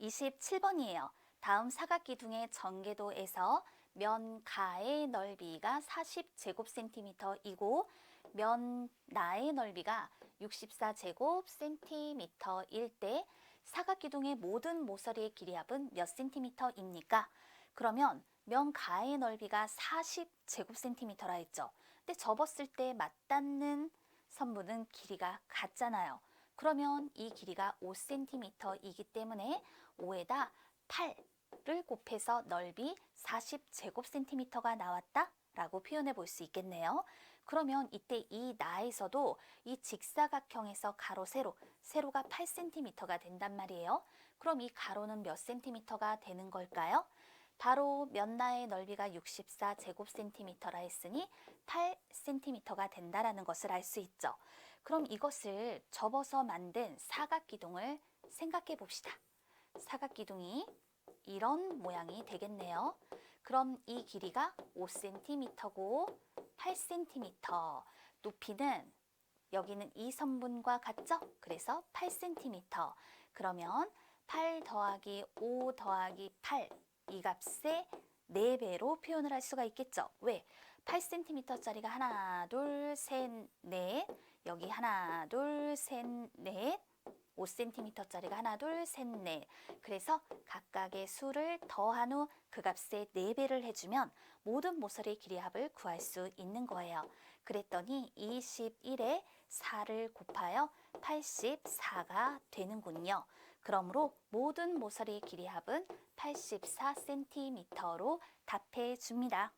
27번이에요. 다음 사각기둥의 전개도에서 면가의 넓이가 40제곱센티미터이고 면나의 넓이가 64제곱센티미터일 때 사각기둥의 모든 모서리의 길이합은 몇 센티미터입니까? 그러면 면가의 넓이가 40제곱센티미터라 했죠. 근데 접었을 때 맞닿는 선분은 길이가 같잖아요. 그러면 이 길이가 5cm이기 때문에 5에다 8를 곱해서 넓이 40제곱센티미터가 나왔다 라고 표현해 볼 수 있겠네요. 그러면 이때 이 나에서도 이 직사각형에서 가로 세로, 세로가 8cm가 된단 말이에요. 그럼 이 가로는 몇 cm가 되는 걸까요? 바로 면나의 넓이가 64제곱센티미터라 했으니 8cm가 된다라는 것을 알 수 있죠. 그럼 이것을 접어서 만든 사각기둥을 생각해 봅시다. 사각기둥이 이런 모양이 되겠네요. 그럼 이 길이가 5cm고 8cm, 높이는 여기는 이 선분과 같죠? 그래서 8cm. 그러면 8 더하기 5 더하기 8, 이 값의 4배로 표현을 할 수가 있겠죠. 왜? 8cm짜리가 하나, 둘, 셋, 넷. 여기 하나, 둘, 셋, 넷. 5cm짜리가 하나, 둘, 셋, 넷. 그래서 각각의 수를 더한 후 그 값의 4배를 해주면 모든 모서리의 길이 합을 구할 수 있는 거예요. 그랬더니 21에 4를 곱하여 84가 되는군요. 그러므로 모든 모서리의 길이 합은 84cm로 답해 줍니다.